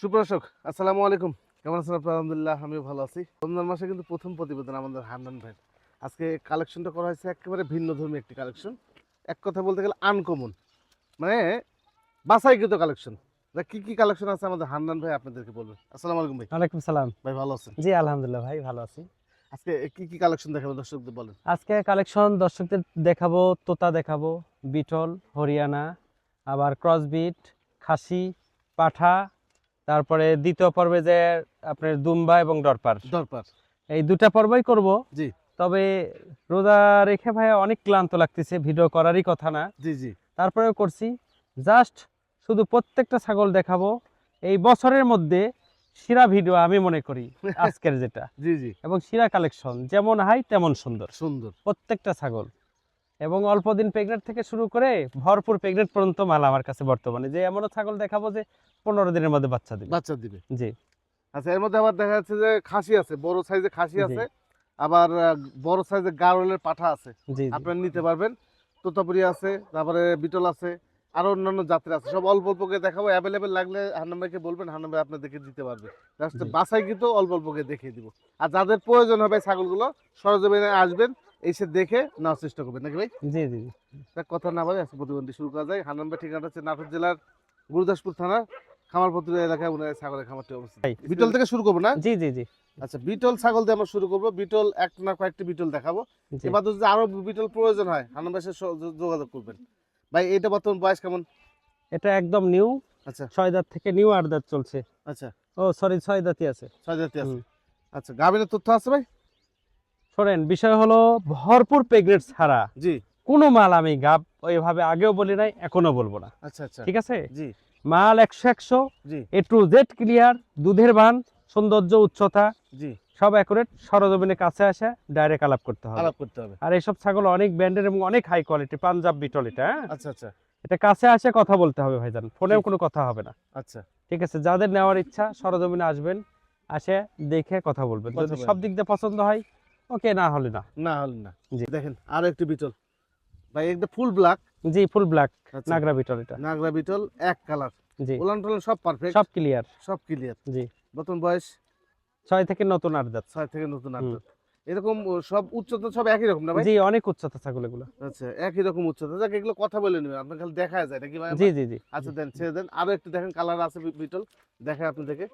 সুপ্রশক আসসালামু আলাইকুম। কেমন আছেন আপনার? আলহামদুলিল্লাহ আমিও ভালো আছি। রমজান মাসে কিন্তু প্রথম প্রতিবেদন আমাদের হান্নান ভাই আজকে কালেকশনটা করা হয়েছে একেবারে ভিন্ন ধর্মী একটি কালেকশন। এক কথা বলতে গেলে আনকমন। মানে বাসাইকৃত কালেকশন। কি কি কালেকশন আছে আমাদের হান্নান ভাই আপনাদেরকে বলবেন? আসসালামু আলাইকুম ভাই। ওয়ালাইকুম সালাম। ভাই ভালো আছেন? জি আলহামদুলিল্লাহ ভাই ভালো আছি। আজকে কি কি কালেকশন দেখাবো দর্শকদের বলেন? আজকে কালেকশন দর্শকদের দেখাবো তোতা দেখাবো বিটল হরিয়ানা আবার ক্রসবিট খাসি পাঠা তারপরে দ্বিতীয় পর্বে যে আপনার দুম্বা এবং ডরপার দরকার এই দুটা পর্বই করব। জি। তবে রোজা রেখে ভাই অনেক ক্লান্ত লাগতেছে ভিডিও করারই কথা না। জি জি। তারপরেও করছি। জাস্ট শুধু প্রত্যেকটা ছাগল দেখাবো। এই বছরের মধ্যে সেরা ভিডিও আমি মনে করি আজকের যেটা। জি জি। এবং শিরা কালেকশন যেমন হাই তেমন সুন্দর। সুন্দর। প্রত্যেকটা ছাগল। এবং অল্প দিন প্রেগনেন্ট থেকে শুরু করে ভরপুর প্রেগনেন্ট পর্যন্ত মাল আমার কাছে বর্তমানে। যে এমনও ছাগল দেখাবো যে পনেরো দিনের মধ্যে বাচ্চা দিবে। বাচ্চা দিবে। জি। আচ্ছা এর মধ্যে আবার দেখা যাচ্ছে যে খাসি আছে বড় সাইজে খাসি আছে আবার বড় সাইজের গারলের পাঠা আছে। আপনারা নিতে পারবেন। তোতাপুরি আছে তারপরে বিটল আছে আরও অন্যান্য জাতের আছে। সব অল্প অল্প করে দেখাবো। অ্যাভেলেবেল লাগলে হান্নাম ভাইকে বলবেন হান্নাম ভাই আপনাদেরকে দিতে পারবে। জাস্ট জি। কিন্তু অল্প অল্পকে দেখিয়ে দিব। আর যাদের প্রয়োজন হবে ছাগলগুলো সরজমিনে আসবেন। এসে দেখে নেওয়ার চেষ্টা করবেন নাকি ভাই? জি জি জি। তা কথা না বলে আজকে প্রতিবন্ধী শুরু করা যায়। হান্নাম ভাই ঠিকানা হচ্ছে নাটোর জেলার গুরুদাসপুর থানার খামারপত্র এলাকায় উনার ছাগলের খামারটি অবস্থিত। বিটল থেকে শুরু করব না? জি জি জি। আচ্ছা বিটল ছাগল দিয়ে আমরা শুরু করব। বিটল এক না কয়েকটি বিটল দেখাবো। এবার যদি আরও বিটল প্রয়োজন হয় ভাইয়ের যোগাযোগ করবেন। ভাই এটা বর্তমান বয়স কেমন? এটা একদম নিউ। আচ্ছা। ছয় দাঁত থেকে নিউ আট দাঁত চলছে। আচ্ছা। ও সরি ছয় দাঁতই আছে। ছয় জাতি আছে। আচ্ছা গাভিনের তথ্য আছে ভাই? শোনেন বিষয় হলো ভরপুর প্রেগনেন্ট ছাড়া জি। কোনো মাল আমি গাব ওইভাবে আগেও বলি নাই এখনও বলব না। আচ্ছা আচ্ছা। ঠিক আছে? জি। মাল একশো একশো জি। এ টু জেড ক্লিয়ার দুধের বান সৌন্দর্য উচ্চতা জি। সব অ্যাকুরেট সরজমিনের কাছে আসে ডাইরেক্ট আলাপ করতে হবে। আলাপ করতে হবে। আর এইসব ছাগল অনেক ব্র্যান্ডের এবং অনেক হাই কোয়ালিটি পাঞ্জাব বিটল এটা হ্যাঁ? আচ্ছা আচ্ছা। এটা কাছে আসে কথা বলতে হবে ভাইজান ফোনেও কোনো কথা হবে না। আচ্ছা। ঠিক আছে যাদের নেওয়ার ইচ্ছা সরজমিনে আসবেন আসে দেখে কথা বলবেন। যদি সব দিক দিয়ে পছন্দ হয় ওকে না হলে না। না হল না। জি। দেখেন আরও একটি বিটল। ভাই একটা ফুল ব্ল্যাক জি ফুল ব্ল্যাক আচ্ছা। নাগরা বিটল এটা। নাগরা বিটল এক কালার জি। উলান টলান সব পারফেক্ট সব ক্লিয়ার সব ক্লিয়ার জি। বর্তমান বয়স? ছয় থেকে নতুন আট দাঁত। ছয় থেকে নতুন হুম। আটটা এরকম সব উচ্চতা সব একই রকম না ভাই? জি অনেক উচ্চতা ছাগল এগুলো। আচ্ছা একই রকম উচ্চতা। যাক এগুলো কথা বলে নেবেন আপনার খালি দেখা যায় নাকি ভাই? জি জি জি। আচ্ছা দেন ছেড়ে দেন। আরও একটু দেখেন কালার আছে বিটল। দেখে আপনাদেরকে।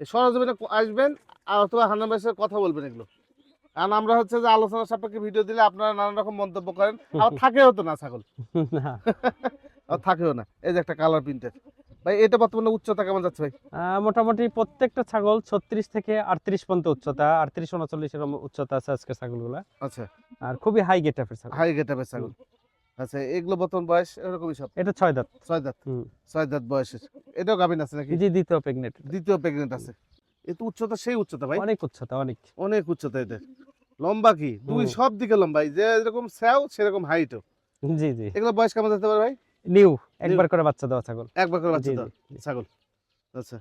এই সরজমিনে আসবেন আর অথবা হান্নান ভাইয়ের কথা বলবেন এগুলো। কারণ আমরা হচ্ছে যে আলোচনা সাপেক্ষে ভিডিও দিলে আপনারা নানান রকম মন্তব্য করেন। আর থাকে হতো না ছাগল। আর থাকেও না। এই যে একটা কালার প্রিন্টের ভাই এটা বর্তমানে উচ্চতা কেমন যাচ্ছে ভাই? মোটামুটি প্রত্যেকটা ছাগল ছত্রিশ থেকে আটত্রিশ পর্যন্ত উচ্চতা আটত্রিশ উনচল্লিশ উচ্চতা আছে আজকের ছাগলগুলা। আচ্ছা। আর খুবই হাই গেটাপের ছাগল। হাই ছাগল। আচ্ছা এগুলো বর্তমান বয়স এরকমই সব? এটা ছয় দাঁত। ছয় দাঁত। ছয় দাঁত বয়সের। এটাও গাভিন আছে নাকি? জি দ্বিতীয় প্রেগনেন্ট দ্বিতীয় প্রেগনেন্ট আছে। এ তো উচ্চতা সেই উচ্চতা ভাই। অনেক উচ্চতা অনেক। অনেক উচ্চতা এদের। লম্বা কি? দুই সব দিকে লম্বা। যে এরকম স্যাও সেরকম হাইটও জি জি। এগুলো বয়স কেমন যেতে পারে ভাই? নিউ। একবার করে বাচ্চা দেওয়া ছাগল। একবার করে বাচ্চা জি দাও জি ছাগল। আচ্ছা।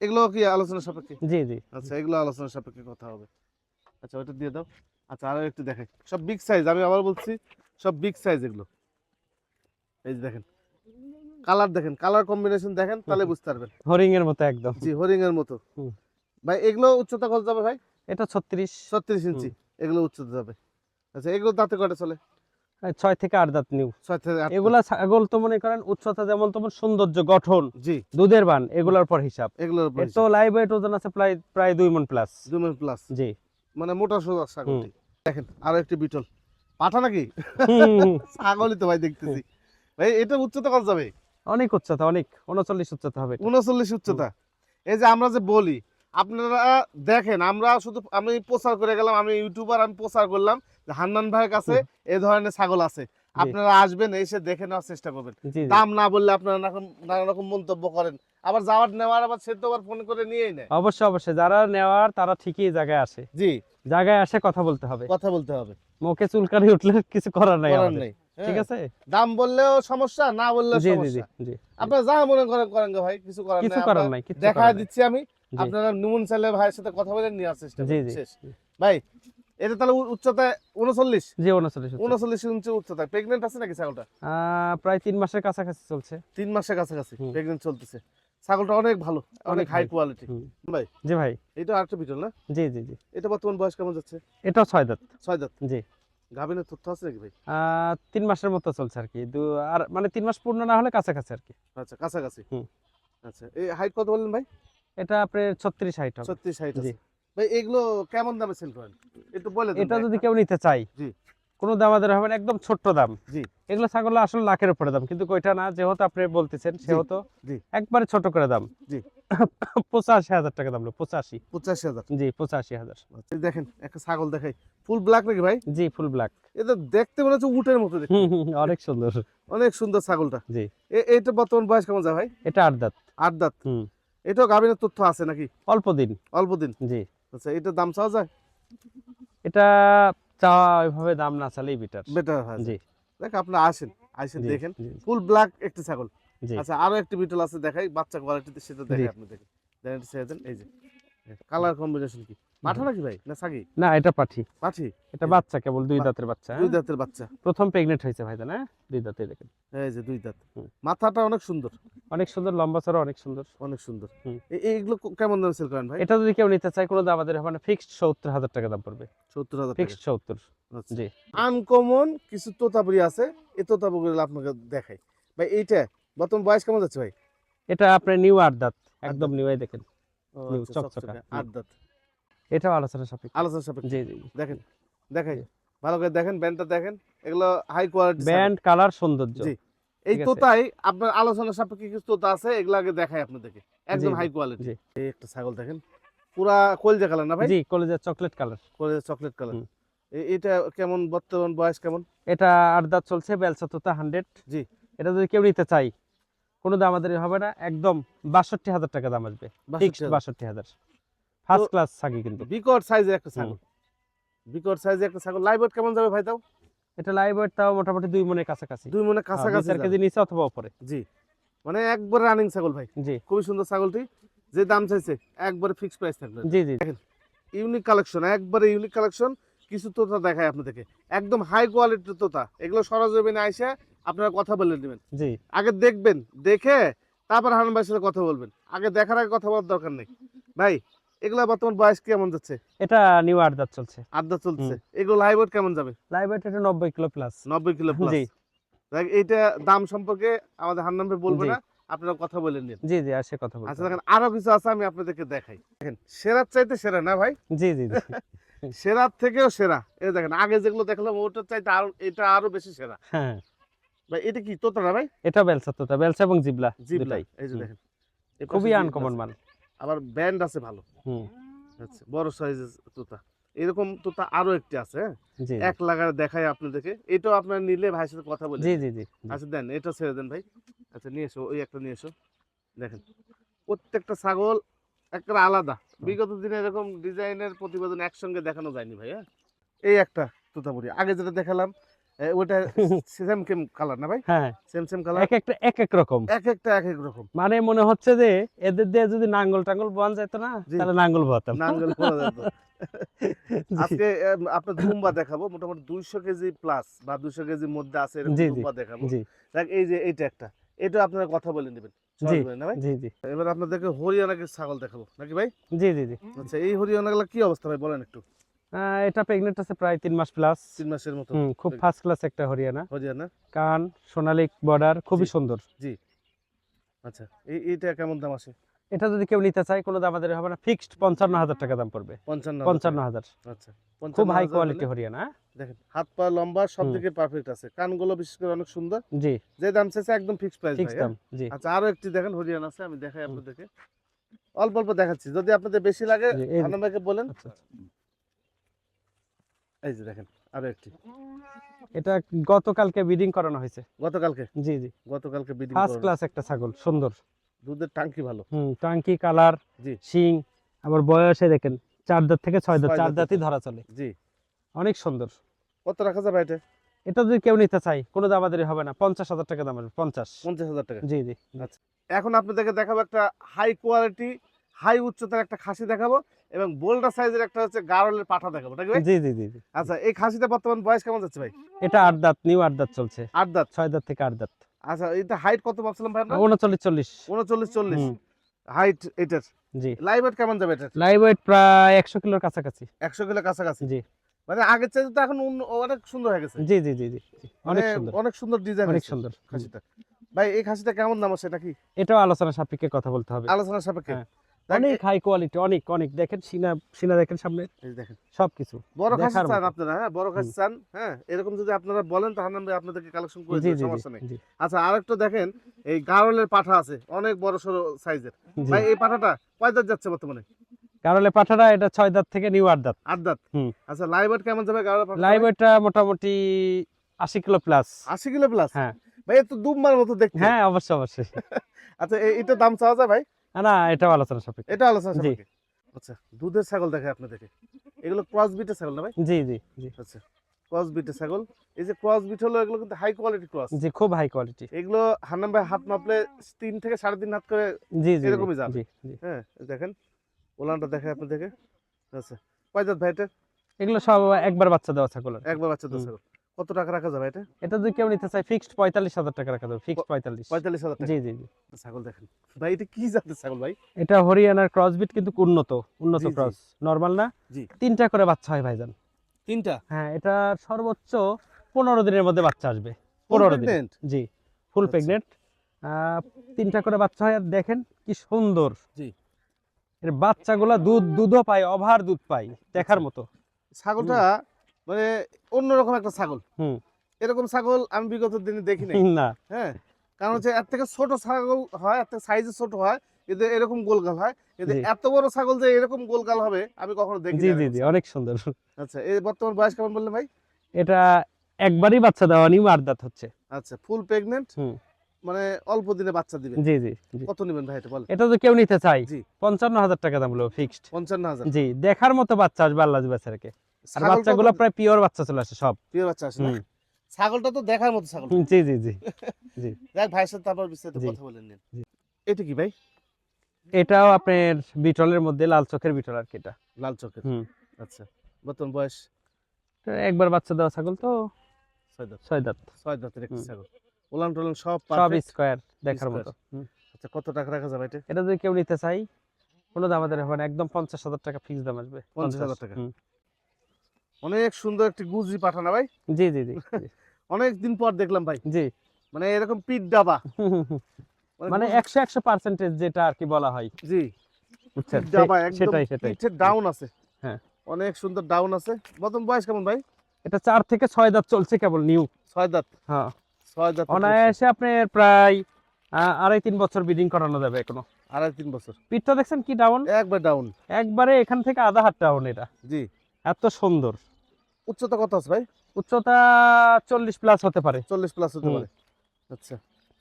এগুলো কি আলোচনা সাপেক্ষে? জি জি। আচ্ছা এগুলো আলোচনা সাপেক্ষে কথা হবে। আচ্ছা ওটা দিয়ে দাও। আচ্ছা আরও একটু দেখাই। সব বিগ সাইজ আমি আবার বলছি সব বিগ সাইজ এগুলো। এই যে দেখেন। কালার দেখেন। কালার কম্বিনেশন দেখেন তাহলে বুঝতে পারবেন। হরিং এর মতো একদম। জি হরিং এর মতো। হুম। ভাই এগুলো উচ্চতা কত যাবে ভাই? এটা ছত্রিশ। ছত্রিশ ইঞ্চি। এগুলো উচ্চতা যাবে। আচ্ছা এগুলো দাঁতে কটা চলে? ছয় থেকে আট দাঁত নিউ। ছয় থেকে আট এগুলা ছাগল তো মনে করেন উচ্চতা যেমন তেমন সৌন্দর্য গঠন জি। দুধের বান এগুলোর পর হিসাব। এগুলোর এর তো লাইভ ওয়েট ওজন আছে প্রায় প্রায় দুই মন প্লাস দুই মন প্লাস জি। মানে মোটা সোজা ছাগলটি। দেখেন আরও একটি বিটল। পাঠা নাকি? ছাগলই তো ভাই দেখতেছি। ভাই এটা উচ্চতা কত যাবে? অনেক উচ্চতা অনেক। উনচল্লিশ উচ্চতা হবে। উনচল্লিশ উচ্চতা। এই যে আমরা যে বলি আপনারা দেখেন আমরা শুধু আমি প্রচার করে গেলাম আমি ইউটিউবার আমি প্রচার করলাম যে হান্নান ভাইয়ের কাছে এই ধরনের ছাগল আছে। আপনারা আসবেন এসে দেখে নেওয়ার চেষ্টা করবেন। দাম না বললে আপনারা নানা- রকম মন্তব্য করেন। আবার যাওয়ার নেওয়ার আবার সে তো আবার ফোন করে নিয়েই নেয়। অবশ্যই অবশ্যই। যারা নেওয়ার তারা ঠিকই জায়গায় আসে। জি। জায়গায় আসে কথা বলতে হবে। কথা বলতে হবে। মুখে চুলকানি উঠলে কিছু করার নাই আমাদের। ঠিক হ্যাঁ। আছে? দাম বললেও সমস্যা না বললেও সমস্যা। আপনারা যা মনে করেন করেন ভাই কিছু করার কিছু করার নাই কিছু দেখা করার নাই। দিচ্ছি আমি। আপনারা নুমন চাইলে ভাইয়ের সাথে কথা বলে নেওয়ার চেষ্টা জি করুন ভাই এটা তাহলে উচ্চতা উনচল্লিশ জি উনচল্লিশ। উনচল্লিশ ইঞ্চি উচ্চতা প্রেগনেন্ট আছে নাকি ছাগলটা? প্রায় তিন মাসের কাছাকাছি চলছে। তিন মাসের কাছাকাছি হুম। প্রেগনেন্ট চলতেছে। ছাগলটা অনেক ভালো অনেক হাই কোয়ালিটি ভাই জি ভাই। এটা আরেকটা বিটল না? জি জি জি। এটা বর্তমান বয়স কেমন যাচ্ছে? ছয় দাঁত। ছয় দাঁত? জি। গাভিনের তথ্য আছে নাকি ভাই? তিন মাসের মতো চলছে আর কি। আর মানে তিন মাস পূর্ণ না হলে কাছাকাছি আর কি। আচ্ছা কাছাকাছি। আচ্ছা এই হাইট কত বললেন ভাই? এটা আপনার ছত্রিশ হাইট ছত্রিশ হাইট জি। ভাই এগুলো কেমন দামে সেল করেন? একটু বলে এটা যদি কেউ নিতে চাই জি। কোনো দাম হবে না একদম ছোট্ট দাম। জি। এগুলো ছাগল আসলে লাখের উপরে দাম কিন্তু ওইটা না যেহেতু আপনি বলতেছেন সেহেতু জি। একবারে ছোট করে দাম। জি। পঁচাশি হাজার টাকা দাম পঁচাশি। পঁচাশি হাজার। জি পঁচাশি হাজার। আচ্ছা, দেখেন একটা ছাগল দেখাই। ফুল ব্ল্যাক নাকি ভাই? জি ফুল ব্ল্যাক এটা দেখতে মনে হচ্ছে উটের মতো অনেক সুন্দর। অনেক সুন্দর ছাগলটা। জি। এ- এইটা বর্তমান বয়স কেমন যায় ভাই? এটা আট দাঁত। আট দাঁত। হুম। এটাও গাভিনের তথ্য আছে নাকি? অল্প দিন। অল্প দিন? জি। আচ্ছা এটার দাম চাওয়া যায়? এটা চাওয়া ওইভাবে দাম না চালেই বেটার বেটার হয় জি। দেখ আপনারা আসেন আসেন দেখেন। ফুল ব্ল্যাক একটি ছাগল। আচ্ছা আরও একটি বিটল আছে দেখাই। বাচ্চা কোয়ালিটিতে সেটা দেখাই আপনি দেখেন। দেখেন এটা ছেড়ে দেন, এই যে। কালার কম্বিনেশন কি? পাঠা নাকি ভাই? না সাগি না এটা পাঠি। পাঠি? এটা বাচ্চা কেবল দুই দাঁতের বাচ্চা দুই হ্যাঁ? দাঁতের বাচ্চা। প্রথম প্রেগনেন্ট হয়েছে ভাই না দুই দাঁতে দেখেন। এই যে দুই দাঁত। মাথাটা অনেক সুন্দর। অনেক সুন্দর লম্বা চড়া অনেক সুন্দর। অনেক সুন্দর। এইগুলো কেমন দাম সেল করেন ভাই? এটা যদি কেউ নিতে চায় কোনো দাম আমাদের হবে না। ফিক্সড সত্তর হাজার টাকা দাম পড়বে। সত্তর হাজার ফিক্সড সত্তর। আচ্ছা। জি। আনকমন কিছু তোতাপুরি আছে এই তোতাপুরি আপনাকে দেখাই। ভাই এইটা বর্তমান বয়স কেমন যাচ্ছে ভাই? এটা আপনার নিউ আট দাঁত একদম নিউ দেখেন। নিউ আচ্ছা, চকচকা, চকচকা, হুম। আট দাঁত এটাও আলোচনা সাপেক্ষ। আলোচনা সাপেক্ষে। জি জি দেখেন দেখাই। ভালো করে দেখেন ব্যান্ডটা দেখেন। এগুলো হাই কোয়ালিটি ব্যান্ড কালার সৌন্দর্য। জি। এই তোতাই আপনার আলোচনা সাপেক্ষে কিছু তোতা আছে এগুলো আগে দেখাই আপনাদেরকে। একদম হাই কোয়ালিটি এই একটা ছাগল দেখেন পুরা কলজা কালার না ভাই? জি কলেজের চকলেট কালার কলজা চকলেট কালার এটা কেমন বর্তমান বয়স কেমন? এটা আট দাঁত চলছে বেলসা তোতা হান্ড্রেড জি। এটা যদি কেউ নিতে চাই কোনো দাম আমাদের হবে না একদম বাষট্টি হাজার টাকা দাম আসবে। বাষট্টি হাজার। ফার্স্ট ক্লাস থাকি কিন্তু। বিকট সাইজের একটা ছাগল। বিকট সাইজের একটা ছাগল। লাইভ কেমন যাবে ভাই তাও? এটা লাইভ ওয়েট তাও মোটামুটি দুই মনের কাছাকাছি। দুই মনে হ্যাঁ, কাছাকাছি চার কেজি নিচে অথবা উপরে। জি। মানে একবার রানিং ছাগল ভাই। জি। খুবই সুন্দর ছাগলটি। যে দাম চাইছে একবারে ফিক্স প্রাইস থাকবে। জি জি। দেখেন ইউনিক কালেকশন একবারে ইউনিক কালেকশন কিছু তোতা দেখায় আপনাদেরকে। একদম হাই কোয়ালিটির তোতা। এগুলো সরজমিনে আইসে আপনারা কথা বলে নেবেন। জি। আগে দেখবেন দেখে তারপর হারান ভাইয়ের সাথে কথা বলবেন। আগে দেখার আগে কথা বলার দরকার নেই। ভাই এগুলো বর্তমান বয়স কেমন যাচ্ছে? এটা নিউ আট দাঁত চলছে। আড্ডা চলছে। এগুলো লাইভ কেমন যাবে? লাইভ ওয়েট এটা নব্বই কিলো প্লাস নব্বই কিলো প্লাস জি। এইটা দাম সম্পর্কে আমাদের হান্নান ভাই বলবে না আপনারা কথা বলে নিন। জি জি আর সে কথা বলতে আচ্ছা দেখেন আরও কিছু আছে আমি আপনাদেরকে দেখাই। দেখেন সেরার চাইতে সেরা না ভাই? জি জি জি। সেরার থেকেও সেরা। এই দেখেন আগে যেগুলো দেখলাম ওটার চাইতে আরও এটা আরও বেশি সেরা। হ্যাঁ। ভাই এটা কি তোতা না ভাই? এটা বেলসা তোতা বেলসা এবং জিবলা জিবলা এই যে দেখেন। খুবই আনকমন। মাল আবার ব্যান্ড আছে ভালো। আচ্ছা বড় সাইজের তোতা। এরকম তোতা আরও একটি আছে হ্যাঁ? এক লাগার দেখাই আপনাদেরকে। এটাও আপনার নিলে ভাইয়ের সাথে কথা বলে জি জি জি। আচ্ছা দেন এটা ছেড়ে দেন ভাই। আচ্ছা নিয়ে এসো ওই একটা নিয়ে এসো। দেখেন প্রত্যেকটা ছাগল একটা আলাদা। বিগত দিনে এরকম ডিজাইনের প্রতিবেদন একসঙ্গে দেখানো যায়নি ভাই হ্যাঁ? এই একটা তোতা তোতাপুরি আগে যেটা দেখালাম ওটা সেম কেম কালার না ভাই? হ্যাঁ। সেম সেম কালার এক একটা এক এক রকম। এক একটা এক এক রকম। মানে মনে হচ্ছে যে এদের দিয়ে যদি নাঙ্গল টাঙ্গল বোয়ান যেত না তাহলে নাঙ্গল নাঙ্গল যেত। আজকে আপনার দুম্বা দেখাবো মোটামুটি দুইশো কেজি প্লাস বা দুইশো কেজির মধ্যে আছে এরকম জি। দেখাবো। দেখ এই যে এইটা একটা এটা আপনারা কথা বলে নেবেন। এবার আপনাদেরকে হরিয়ানাকে ছাগল দেখাবো। নাকি ভাই? জি জি জি। আচ্ছা এই হরিয়ানাগুলো কি অবস্থা ভাই বলেন একটু। এটা প্রেগনেন্ট আছে প্রায় তিন মাস প্লাস তিন মাসের মতো। খুব ফার্স্ট ক্লাস একটা হরিয়ানা। হরিয়ানা। কান সোনালী বর্ডার খুবই সুন্দর। জি। আচ্ছা এইটা কেমন দাম আছে? এটা যদি কেউ নিতে চায় কোনো দাম আমাদের হবে না। ফিক্সড পঞ্চান্ন হাজার টাকা দাম পড়বে। পঞ্চান্ন পঞ্চান্ন হাজার। আচ্ছা খুব হাই কোয়ালিটি হরিয়ানা হ্যাঁ? দেখেন হাত পা লম্বা সব। দিকে পারফেক্ট আছে। কানগুলো বিশেষ করে অনেক সুন্দর। জি। যে দাম চাইছে একদম ফিক্সড প্রাইস ফিক্স দাম জি। আচ্ছা আরও একটি দেখেন হরিয়ানা আছে আমি দেখাই আপনাদেরকে। অল্প অল্প দেখাচ্ছি। যদি আপনাদের বেশি লাগে জি, এই যে। আনন্দ ভাইকে বলেন। আচ্ছা, আচ্ছা। এই যে দেখেন আরও একটি। এটা গতকালকে ব্রিডিং করানো হয়েছে। গতকালকে? জি জি। গতকালকে বিডিং ফার্স্ট ক্লাস একটা ছাগল সুন্দর। দুধের টাঙ্কি ভালো। হুম টাঙ্কি কালার জি। শিং আবার বয়সে দেখেন চার দাঁত থেকে ছয় দাঁত চার দাঁত দাঁতই ধরা চলে। জি। অনেক সুন্দর। কত রাখা যাবে এটা? এটা যদি কেউ নিতে চাই কোনো দামাদারি হবে না। পঞ্চাশ হাজার টাকা দাম আসবে পঞ্চাশ। পঞ্চাশ হাজার টাকা। জি জি। আচ্ছা। এখন আপনাদেরকে দেখাবো একটা হাই কোয়ালিটি হাই উচ্চতার একটা খাসি দেখাবো। এবং বোল্ডার সাইজের একটা হচ্ছে গারলের পাঠা দেখাবো ভাই? জি জি জি আচ্ছা এই খাসিটা বর্তমান বয়স কেমন যাচ্ছে ভাই? এটা আট দাঁত নিউ আট দাঁত চলছে। আট দাঁত? ছয় দাঁত থেকে আট দাঁত। আচ্ছা এটা হাইট কত ভাবছিলাম ভাই উনচল্লিশ চল্লিশ। উনচল্লিশ চল্লিশ। হাইট এটার? জি। লাইভ ওয়েট কেমন যাবে এটার? লাইভ ওয়েট প্রায় একশো কিলোর কাছাকাছি। একশো কিলো কাছাকাছি? জি। মানে আগের চাইতে তো এখন অনেক সুন্দর হয়ে গেছে। জি জি জি জি। অনেক মানে সুন্দর। অনেক সুন্দর ডিজাইন অনেক সুন্দর। খাসিটা। ভাই এই খাসিটা কেমন দাম আছে নাকি? এটাও আলোচনা সাপেক্ষে কথা বলতে হবে। আলোচনা সাপেক্ষে? হ্যাঁ। অনেক হাই কোয়ালিটি অনেক অনেক। দেখেন সিনা সিনা দেখেন সামনে। দেখেন। সবকিছু। বড় খাসি চান আপনারা হ্যাঁ? বড় খাসি চান হ্যাঁ? এরকম যদি আপনারা বলেন তাহলে আমি আপনাদেরকে কালেকশন করে দিই সমস্যা নেই। আচ্ছা আরেকটা দেখেন এই গারলের পাঠা আছে অনেক বড় সড়ো সাইজের ভাই এই পাঠাটা কয় দাঁত যাচ্ছে বর্তমানে? কারণে পাঠাটা এটা ছয় দাঁত থেকে নিউ আট দাঁত। আট দাঁত? আচ্ছা লাইভ কেমন যাবে গারলের পাঠা লাইভ মোটামুটি আশি কিলো প্লাস আশি কিলো প্লাস হ্যাঁ। ভাই এ তো দুম্বার মতো দেখতে। হ্যাঁ অবশ্যই অবশ্যই। আচ্ছা এ- এটার দাম চাওয়া যায় ভাই? না এটাও আলোচনা সাপেক্ষে। এটা আলোচনা সাপেক্ষে? আচ্ছা দুধের ছাগল দেখে আপনাদেরকে। এগুলো ক্রস বিটের ছাগল না ভাই? জি জি জি। আচ্ছা ক্রস বিটের ছাগল। এই যে ক্রস বিট হলো এগুলো কিন্তু হাই কোয়ালিটি ক্রস জি খুব হাই কোয়ালিটি এগুলো হান্নাম ভাই হাত মাপলে তিন থেকে সাড়ে তিন হাত করে জি জি এরকমই যাবে। জি জি। হ্যাঁ দেখেন ওলানটা দেখে আপনাদেরকে। আচ্ছা কয় দাঁত ভাই এটা? এগুলো সব একবার বাচ্চা দেওয়া ছাগলের একবার বাচ্চা হুম। ছাগল। কত টাকা রাখা যাবে এটা? এটা যদি কেউ নিতে চায় ফিক্সড পঁয়তাল্লিশ হাজার টাকা রাখা যাবে ফিক্সড পঁয়তাল্লিশ। পঁয়তাল্লিশ হাজার জি জি জি। ছাগল দেখেন। ভাই এটা কি জাতের ছাগল ভাই? এটা হরিয়ানার ক্রসবিট কিন্তু উন্নত উন্নত। ক্রস নর্মাল না? জি। তিনটা করে বাচ্চা হয় ভাইজান। তিনটা? হ্যাঁ এটা সর্বোচ্চ পনেরো দিনের মধ্যে বাচ্চা আসবে। পনেরো দিন জি ফুল আচ্ছা। প্রেগনেন্ট তিনটা করে বাচ্চা হয় আর দেখেন কি সুন্দর। জি। এর বাচ্চাগুলা দুধ দুধও পায় অভার দুধ পায় দেখার আচ্ছা। মতো। ছাগলটা মানে অন্যরকম একটা ছাগল। হুম। এরকম ছাগল আমি বিগত দিনে দেখি নাই। না। হ্যাঁ? কারণ হচ্ছে এর থেকে ছোট ছাগল হয় এর থেকে সাইজে ছোট হয় কিন্তু এরকম গোলগাল হয়। জি। এত বড় ছাগল যে এরকম গোলগাল হবে আমি কখনো দেখি জি জি জি অনেক সুন্দর। আচ্ছা এই বর্তমান বয়স কেমন বললেন ভাই? এটা একবারই বাচ্চা দেওয়া নিউ আট দাঁত হচ্ছে। আচ্ছা ফুল প্রেগনেন্ট হুম। মানে অল্প দিনে বাচ্চা দিবে জি জি কত নেবেন ভাই এটা বলেন? এটা তো কেউ নিতে চাই জি। পঞ্চান্ন হাজার টাকা দাম হলো ফিক্সড পঞ্চান্ন হাজার। জি দেখার মতো বাচ্চা আসবে আল্লাহ বেচারাকে আর বাচ্চাগুলো প্রায় পিওর বাচ্চা চলে আসে সব। প্রিয় বাচ্চা আসে ছাগলটা তো দেখার মতো ছাগল। জি জি জি যাক ভাইয়ের সাথে তারপর বিস্তারিত কথা বলেন নিন। এটা কি ভাই? এটাও আপনার বিটলের মধ্যে লাল চোখের বিটল আর কি এটা। লাল চোখের? হুম। আচ্ছা বর্তমান বয়স? একবার বাচ্চা দেওয়া ছাগল তো। ছয় দাঁত। ছয় দাঁত। ছয় দাঁতের একটি ছাগল। ওলান টোলান সব সব। স্কোয়ার দেখার মতো। আচ্ছা কত টাকা রাখা যাবে এটা? এটা যদি কেউ নিতে চাই কোনো দাম আমাদের হবে না একদম পঞ্চাশ হাজার টাকা ফিক্স দাম আসবে। 50,000 টাকা। অনেক সুন্দর একটি গুজি পাঠানা ভাই। জি জি জি অনেক দিন পর দেখলাম ভাই। জি। মানে এরকম পিট ডাবা। মানে গুজি- একশো একশো পার্সেন্টেজ যেটা আর কি বলা হয়। জি। বুঝছেন ডাবা একদম সেটাই সেটাই। ডাউন আছে। হ্যাঁ। অনেক সুন্দর ডাউন আছে। বর্তমান বয়স কেমন ভাই? এটা চার থেকে ছয় দাঁত চলছে কেবল নিউ ছয় দাঁত। হ্যাঁ। ছয় দাঁত অনায়াসে আপনার প্রায় আড়াই তিন বছর ব্রিডিং করানো যাবে এখনও। আড়াই তিন বছর। পিঠটা দেখছেন কি ডাউন একবার ডাউন একবারে এখান থেকে আধা হাত ডাউন এটা। জি। এত সুন্দর। উচ্চতা কত আছে ভাই? উচ্চতা চল্লিশ প্লাস হতে পারে। চল্লিশ প্লাস হতে পারে। আচ্ছা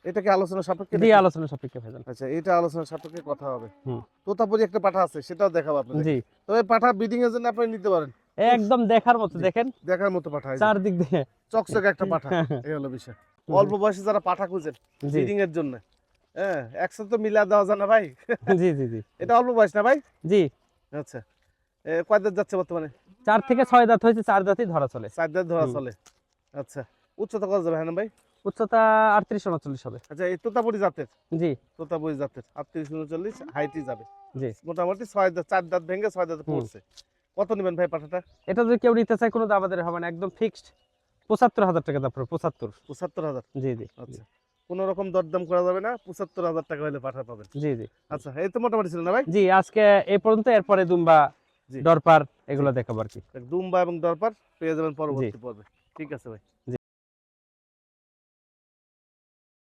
এটা কি আলোচনা সাপেক্ষে জি আলোচনা সাপেক্ষে ভাইজান। আচ্ছা এটা আলোচনা সাপেক্ষে কথা হবে। হুম। তোতাপুরি একটা পাঠা আছে সেটাও দেখাবো আপনাদের। জি। তবে পাঠা বিডিং এর জন্য আপনি নিতে পারেন। একদম দেখার মতো দেখেন। দেখার মতো পাঠা চারদিক দিয়ে। চকচকে একটা পাঠা এই হলো বিষয়। অল্প বয়সে যারা পাঠা খুঁজেন জি। ব্রিডিং এর জন্য হ্যাঁ একসাথে তো মিলা দেওয়া যায় না ভাই। জি জি জি। এটা অল্প বয়স না ভাই? জি। আচ্ছা কয় যাচ্ছে বর্তমানে? চার থেকে ছয় দাঁত হয়েছে চার দাঁতই ধরা চলে। চার দাঁত ধরা চলে। আচ্ছা উচ্চতা কত যাবে হ্যাঁ ভাই? উচ্চতা আটত্রিশ উনচল্লিশ হবে। আচ্ছা এই তোতাপুরি জাতের? জি। তোতাপুরি জাতের আটত্রিশ উনচল্লিশ হাইটই যাবে। জি। মোটামুটি ছয় দাঁত চার দাঁত ভেঙে ছয় দাঁত পড়ছে। কত নেবেন ভাই পাঠাটা? এটা যদি কেউ নিতে চায় কোনো দাম আমাদের হবে না একদম ফিক্সড পঁচাত্তর হাজার টাকা দাম পড়বে পঁচাত্তর। পঁচাত্তর হাজার? জি জি। আচ্ছা কোনো রকম দরদাম করা যাবে না পঁচাত্তর হাজার টাকা হলে পাঠা পাবেন। জি জি। আচ্ছা এই তো মোটামুটি ছিল না ভাই? জি আজকে এ পর্যন্ত এরপরে দুম্বা জি। ডরপার এগুলো দেখাবো আর কি। দুম্বা এবং দরপার পেয়ে যাবেন পরবর্তী পর্বে। ঠিক আছে ভাই।